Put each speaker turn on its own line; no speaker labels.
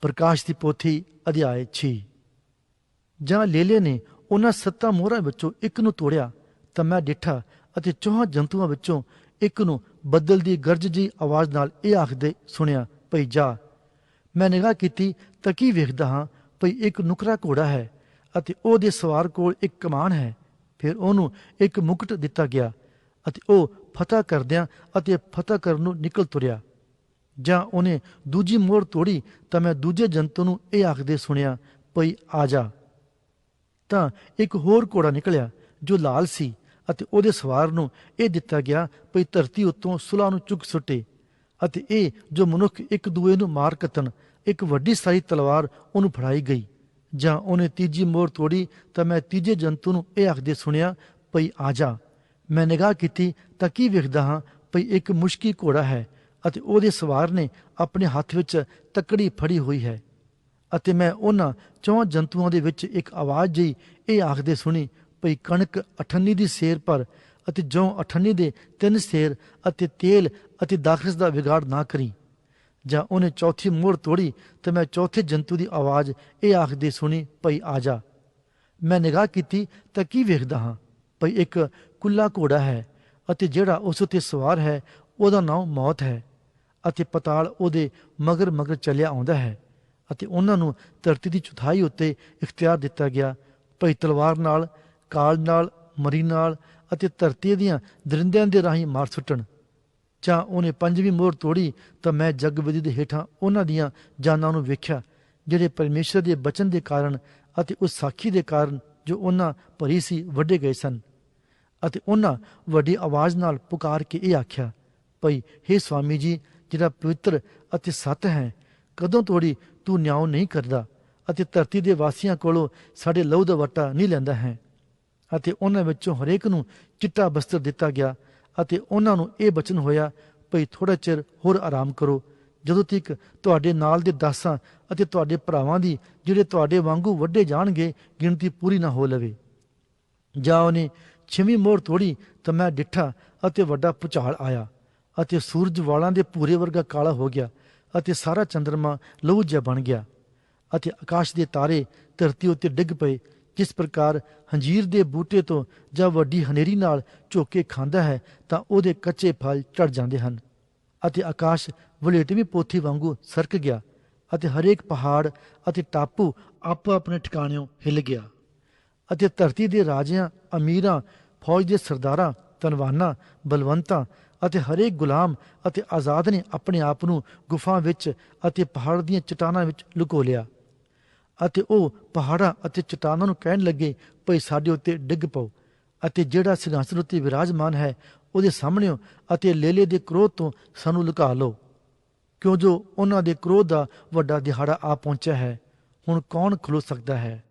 ਪ੍ਰਕਾਸ਼ ਦੀ ਪੋਥੀ, ਅਧਿਆਇ 6 ਜਾਂ ਲੇਲੇ ਨੇ ਉਹਨਾਂ ਸੱਤਾਂ ਮੋਹਰਾਂ ਵਿੱਚੋਂ ਇੱਕ ਨੂੰ ਤੋੜਿਆ, ਤਾਂ ਮੈਂ ਡਿੱਠਾ ਅਤੇ ਚੌਹਾਂ ਜੰਤੂਆਂ ਵਿੱਚੋਂ ਇੱਕ ਨੂੰ ਬੱਦਲ ਦੀ ਗਰਜ ਜੀ ਆਵਾਜ਼ ਨਾਲ ਇਹ ਆਖਦੇ ਸੁਣਿਆ, ਭਈ ਜਾ। ਮੈਂ ਨਿਗਾਹ ਕੀਤੀ ਤਾਂ ਕੀ ਵੇਖਦਾ ਹਾਂ, ਭਈ ਇੱਕ ਨੁਕਰਾ ਘੋੜਾ ਹੈ ਅਤੇ ਉਹਦੇ ਸਵਾਰ ਕੋਲ ਇੱਕ ਕਮਾਨ ਹੈ। ਫਿਰ ਉਹਨੂੰ ਇੱਕ ਮੁਕਟ ਦਿੱਤਾ ਗਿਆ ਅਤੇ ਉਹ ਫਤਹ ਕਰਦਿਆਂ ਅਤੇ ਫਤਹ ਕਰਨ ਨੂੰ ਨਿਕਲ ਤੁਰਿਆ। ਜਾਂ ਉਹਨੇ ਦੂਜੀ ਮੋਹਰ ਤੋੜੀ ਤਾਂ ਮੈਂ ਦੂਜੇ ਜੰਤੂ ਨੂੰ ਇਹ ਆਖਦੇ ਸੁਣਿਆ ਪਈ ਆ ਜਾ। ਤਾਂ ਇੱਕ ਹੋਰ ਘੋੜਾ ਨਿਕਲਿਆ, ਜੋ ਲਾਲ ਸੀ ਅਤੇ ਉਹਦੇ ਸਵਾਰ ਨੂੰ ਇਹ ਦਿੱਤਾ ਗਿਆ, ਭਈ ਧਰਤੀ ਉੱਤੋਂ ਸੁਲਾ ਨੂੰ ਚੁੱਕ ਸੁੱਟੇ। ਅਤੇ ਇਹ ਜੋ ਮਨੁੱਖ ਇੱਕ ਦੂਏ ਨੂੰ ਮਾਰ ਕੱਤਣ ਇੱਕ ਵੱਡੀ ਸਾਰੀ ਤਲਵਾਰ ਉਹਨੂੰ ਫੜਾਈ ਗਈ। ਜਾਂ ਉਹਨੇ ਤੀਜੀ ਮੋਹਰ ਤੋੜੀ ਤਾਂ ਮੈਂ ਤੀਜੇ ਜੰਤੂ ਨੂੰ ਇਹ ਆਖਦੇ ਸੁਣਿਆ ਪਈ ਆ ਜਾ। ਮੈਂ ਨਿਗਾਹ ਕੀਤੀ ਤਾਂ ਕੀ ਵੇਖਦਾ ਹਾਂ, ਭਈ ਇੱਕ ਮੁਸ਼ਕੀ ਘੋੜਾ ਹੈ। ਅਤੇ ਉਹਦੇ ਸਵਾਰ ਨੇ ਆਪਣੇ ਹੱਥ ਵਿੱਚ ਤੱਕੜੀ ਫੜੀ ਹੋਈ ਹੈ। ਅਤੇ ਮੈਂ ਉਹਨਾਂ ਚੌਂ ਜੰਤੂਆਂ ਦੇ ਵਿੱਚ ਇੱਕ ਆਵਾਜ਼ ਜਿਹੀ ਇਹ ਆਖਦੇ ਸੁਣੀ, ਭਈ ਕਣਕ ਅਠੰਨੀ ਦੀ ਸੇਰ ਪਰ ਅਤੇ ਜੌਂ ਅਠੰਨੀ ਦੇ ਤਿੰਨ ਸੇਰ ਅਤੇ ਤੇਲ ਅਤੇ ਦਾਖਸ ਦਾ ਵਿਗਾੜ ਨਾ ਕਰੀ। ਜਾਂ ਉਹਨੇ ਚੌਥੀ ਮੋਹਰ ਤੋੜੀ ਤੇ ਮੈਂ ਚੌਥੇ ਜੰਤੂ ਦੀ ਆਵਾਜ਼ ਇਹ ਆਖਦੇ ਸੁਣੀ, ਭਈ ਆ ਜਾ। ਮੈਂ ਨਿਗਾਹ ਕੀਤੀ ਤਾਂ ਕੀ ਵੇਖਦਾ ਹਾਂ? ਭਈ ਇੱਕ ਕੁੱਲਾ ਘੋੜਾ ਹੈ ਅਤੇ ਜਿਹੜਾ ਉਸ ਉੱਤੇ ਸਵਾਰ ਹੈ, ਉਹਦਾ ਨਾਮ ਮੌਤ ਹੈ। ਅਤੇ ਪਤਾਲ ਉਹਦੇ ਮਗਰ ਮਗਰ ਚੱਲਿਆ ਆਉਂਦਾ ਹੈ ਅਤੇ ਉਹਨਾਂ ਨੂੰ ਧਰਤੀ ਦੀ ਚੌਥਾਈ ਉੱਤੇ ਇਖਤਿਆਰ ਦਿੱਤਾ ਗਿਆ। ਭਈ ਤਲਵਾਰ ਨਾਲ, ਕਾਲ ਨਾਲ, ਮਰੀ ਨਾਲ ਅਤੇ ਧਰਤੀ ਦੀਆਂ ਦਰਿੰਦਿਆਂ ਦੇ ਰਾਹੀਂ ਮਾਰ ਸੁੱਟਣ। ਜਾਂ ਉਹਨੇ ਪੰਜਵੀਂ ਮੋਹਰ ਤੋੜੀ ਤਾਂ ਮੈਂ ਜਗਵਦੀ ਦੇ ਹੇਠਾਂ ਉਹਨਾਂ ਦੀਆਂ ਜਾਨਾਂ ਨੂੰ ਵੇਖਿਆ, ਜਿਹੜੇ ਪਰਮੇਸ਼ਰ ਦੇ ਬਚਨ ਦੇ ਕਾਰਨ ਅਤੇ ਉਸ ਸਾਖੀ ਦੇ ਕਾਰਨ ਜੋ ਉਹਨਾਂ ਭਰੀ ਸੀ ਵੱਡੇ ਗਏ ਸਨ। ਅਤੇ ਉਹਨਾਂ ਵੱਡੀ ਆਵਾਜ਼ ਨਾਲ ਪੁਕਾਰ ਕੇ ਇਹ ਆਖਿਆ, ਭਈ हे ਸਵਾਮੀ ਜੀ ਜਿਹੜਾ ਪਵਿੱਤਰ ਅਤੇ ਸਤ ਹੈ, ਕਦੋਂ ਤੋੜੀ ਤੂੰ ਨਿਆਂ ਨਹੀਂ ਕਰਦਾ ਅਤੇ ਧਰਤੀ ਦੇ ਵਾਸੀਆਂ ਕੋਲੋਂ ਸਾਡੇ ਲਹੂ ਦਾ ਵਟਾ ਨਹੀਂ ਲੈਂਦਾ ਹੈ। ਅਤੇ ਉਹਨਾਂ ਵਿੱਚੋਂ ਹਰੇਕ ਨੂੰ ਚਿੱਟਾ ਬਸਤਰ ਦਿੱਤਾ ਗਿਆ ਅਤੇ ਉਹਨਾਂ ਨੂੰ ਇਹ ਬਚਨ ਹੋਇਆ, ਭਈ ਥੋੜਾ ਚਿਰ ਹੋਰ ਆਰਾਮ ਕਰੋ, ਜਦੋਂ ਤੱਕ ਤੁਹਾਡੇ ਨਾਲ ਦੇ ਦਾਸਾਂ ਅਤੇ ਤੁਹਾਡੇ ਭਰਾਵਾਂ ਦੀ ਜਿਹੜੇ ਤੁਹਾਡੇ ਵਾਂਗੂ ਵੱਡੇ ਜਾਣਗੇ, ਗਿਣਤੀ ਪੂਰੀ ਨਾ ਹੋ ਲਵੇ। ਜਾਂ ਉਹਨੇ ਛੇਵੀਂ ਮੋਹਰ ਤੋੜੀ ਤਾਂ ਮੈਂ ਡਿੱਠਾ ਅਤੇ ਵੱਡਾ ਭੁਚਾਲ ਆਇਆ। ਅਤੇ ਸੂਰਜ ਵਾਲਾਂ ਦੇ ਪੂਰੇ ਵਰਗਾ ਕਾਲਾ ਹੋ ਗਿਆ ਅਤੇ ਸਾਰਾ ਚੰ드ਰਮਾ ਲਹੂ ਜਿਹਾ ਬਣ ਗਿਆ ਅਤੇ ਆਕਾਸ਼ ਦੇ ਤਾਰੇ ਧਰਤੀ ਉੱਤੇ ਡਿੱਗ ਪਏ, ਜਿਸ ਪ੍ਰਕਾਰ ਹੰਜੀਰ ਦੇ ਬੂਟੇ ਤੋਂ ਜਾਂ ਵੱਡੀ ਹਨੇਰੀ ਨਾਲ ਝੋਕੇ ਖਾਂਦਾ ਹੈ, ਤਾਂ ਉਹਦੇ ਕੱਚੇ ਫਲ ਝੜ ਜਾਂਦੇ ਹਨ ਅਤੇ ਆਕਾਸ਼ ਵਲੇਟਵੀਂ ਪੋਥੀ ਵਾਂਗੂ ਸਰਕ ਗਿਆ ਅਤੇ ਹਰੇਕ ਪਹਾੜ ਅਤੇ ਟਾਪੂ ਆਪੋ ਆਪਣੇ ਠਿਕਾਣਿਓਂ ਹਿੱਲ ਗਿਆ ਅਤੇ ਧਰਤੀ ਦੇ ਰਾਜਿਆਂ, ਅਮੀਰਾਂ, ਫੌਜ ਦੇ ਸਰਦਾਰਾਂ ਤਨਵਾਨਾਂ ਬਲਵੰਤਾਂ ਅਤੇ ਹਰੇਕ ਗੁਲਾਮ ਅਤੇ ਆਜ਼ਾਦ ਨੇ ਆਪਣੇ ਆਪ ਨੂੰ ਗੁਫਾ ਵਿੱਚ ਅਤੇ ਪਹਾੜ ਦੀਆਂ ਚਟਾਨਾਂ ਵਿੱਚ ਲੁਕੋ ਲਿਆ। ਅਤੇ ਉਹ ਪਹਾੜਾਂ ਅਤੇ ਚਟਾਨਾਂ ਨੂੰ ਕਹਿਣ ਲੱਗੇ, ਭਈ ਸਾਡੇ ਉੱਤੇ ਡਿੱਗ ਪਓ ਅਤੇ ਜਿਹੜਾ ਸਿੰਘਾਸਨ ਉੱਤੇ ਵਿਰਾਜਮਾਨ ਹੈ, ਉਹਦੇ ਸਾਹਮਣੇ ਅਤੇ ਲੇਲੇ ਦੇ ਕ੍ਰੋਧ ਤੋਂ ਸਾਨੂੰ ਲੁਕਾ ਲਓ। ਕਿਉਂ ਜੋ ਉਹਨਾਂ ਦੇ ਕ੍ਰੋਧ ਦਾ ਵੱਡਾ ਦਿਹਾੜਾ ਆ ਪਹੁੰਚਿਆ ਹੈ, ਹੁਣ ਕੌਣ ਖਲੋ ਸਕਦਾ ਹੈ?